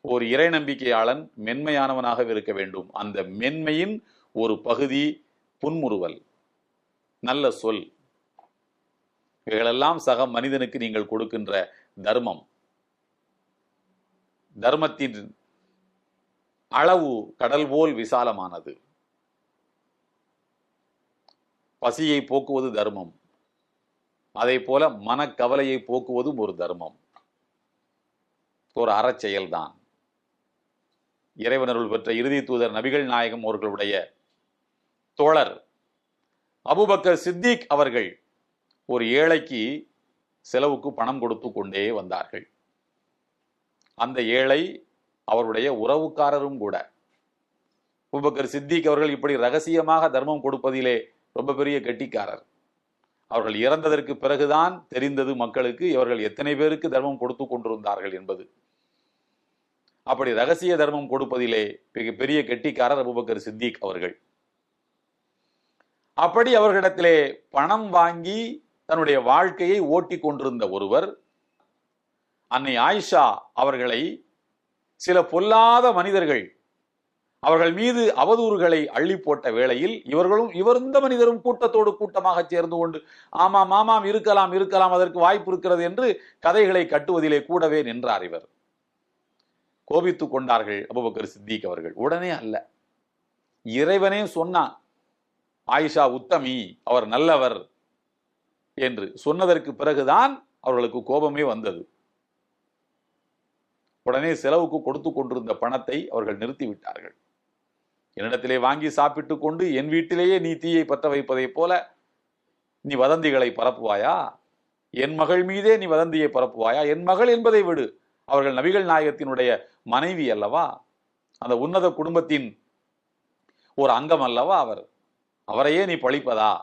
ஒரு இறை நம்பிக்கையாளன் மென்மையானவனாக இருக்க வேண்டும். அந்த மென்மையின் ஒரு பகுதி புன்முறுவல். நல்ல சொல். இவைகளெல்லாம் சக மனிதனுக்கு நீங்கள் கொடுக்கின்ற தர்மம். தர்மத்தின் அளவு கடல் போல் விசாலமானது. பசியை போக்குவது தர்மம். அதே போல மனக்கவலையை போக்குவதும் ஒரு தர்மம். ஒரு அறச்செயல்தான். இறைவனருள் பெற்ற இறுதி தூதர் நபிகள் நாயகம் அவர்களுடைய தோழர் அபுபக்கர் சித்திக் அவர்கள் ஒரு ஏழைக்கு செலவுக்கு பணம் கொடுத்து கொண்டே வந்தார்கள். அந்த ஏழை அவருடைய உறவுக்காரரும் கூட. அபுபக்கர் சித்திக் அவர்கள் இப்படி ரகசியமாக தர்மம் கொடுப்பதிலே ரொம்ப பெரிய கெட்டிக்காரர். அவர்கள் இறந்ததற்கு பிறகுதான் தெரிந்தது மக்களுக்கு இவர்கள் எத்தனை பேருக்கு தர்மம் கொடுத்து கொண்டிருந்தார்கள் என்பது. அப்படி ரகசிய தர்மம் கொடுப்பதிலே மிக பெரிய கெட்டிக்காரர் அபுபக்கர் சித்திக் அவர்கள். அப்படி அவர்களிடத்திலே பணம் வாங்கி தன்னுடைய வாழ்க்கையை ஓட்டி கொண்டிருந்த ஒருவர் அன்னை ஆயிஷா அவர்களை சில பொல்லாத மனிதர்கள் அவர்கள் மீது அவதூறுகளை அள்ளி போட்ட வேளையில் இவர்களும் இவர் இந்த மனிதரும் கூட்டத்தோடு கூட்டமாக சேர்ந்து கொண்டு ஆமாம் ஆமாம் இருக்கலாம் இருக்கலாம் அதற்கு வாய்ப்பு இருக்கிறது என்று கதைகளை கட்டுவதிலே கூடவே நின்றார் இவர். கோபித்துக் கொண்டார்கள் அபுபக்கர் சித்திக் அவர்கள். உடனே அல்ல. இறைவனே சொன்னான் ஆயிஷா உத்தமி அவர் நல்லவர் என்று. சொன்னதற்கு பிறகுதான் அவர்களுக்கு கோபமே வந்தது. உடனே செலவுக்கு கொடுத்து கொண்டிருந்த பணத்தை அவர்கள் நிறுத்திவிட்டார்கள். என்னிடத்திலே வாங்கி சாப்பிட்டு கொண்டு என் வீட்டிலேயே நீ தீயை பற்ற வைப்பதைப் போல நீ வதந்திகளை பரப்புவாயா? என் மகள் மீதே நீ வதந்தியை பரப்புவாயா? என் மகள் என்பதை விடு. அவர்கள் நபிகள் நாயகத்தினுடைய மனைவி அல்லவா? அந்த உன்னத குடும்பத்தின் ஒரு அங்கம் அல்லவா அவர்? அவரையே நீ பழிப்பதா?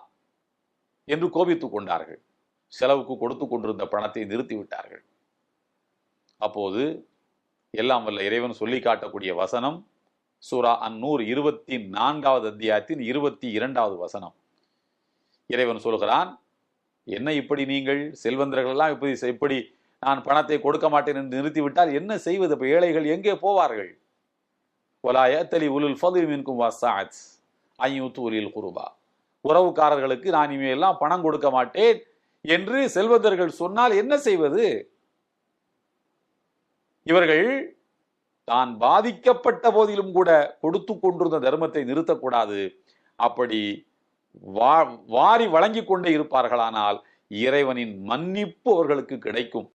என்று கோபித்துக் கொண்டார்கள். செலவுக்கு கொடுத்து கொண்டிருந்த பணத்தை நிறுத்திவிட்டார்கள் அப்போது எல்லாம் வல்ல இறைவன் சொல்லி காட்டக்கூடிய வசனம் சூரா அந்நூறு இருபத்தி நான்காவது அத்தியாயத்தின் இருபத்தி இரண்டாவது வசனம். இறைவன் சொல்கிறான் என்ன இப்படி நீங்கள் செல்வந்தர்கள் எல்லாம் இப்படி இப்படி நான் பணத்தை கொடுக்க மாட்டேன் என்று நிறுத்திவிட்டால் என்ன செய்வது? இப்போ ஏழைகள் எங்கே போவார்கள்? ஒலா ஏத்தலி உலுல் ஃபதுல் மின்கும் வசாத் ஐயூத்து உலில் குருபா. உறவுக்காரர்களுக்கு நான் இவையெல்லாம் பணம் கொடுக்க மாட்டேன் என்று செல்வந்தர்கள் சொன்னால் என்ன செய்வது? இவர்கள் தான் பாதிக்கப்பட்ட போதிலும் கூட கொடுத்து கொண்டிருந்த தர்மத்தை நிறுத்தக்கூடாது. அப்படி வா வாரி வழங்கிக் கொண்டே இருப்பார்களானால் இறைவனின் மன்னிப்பு அவர்களுக்கு கிடைக்கும்.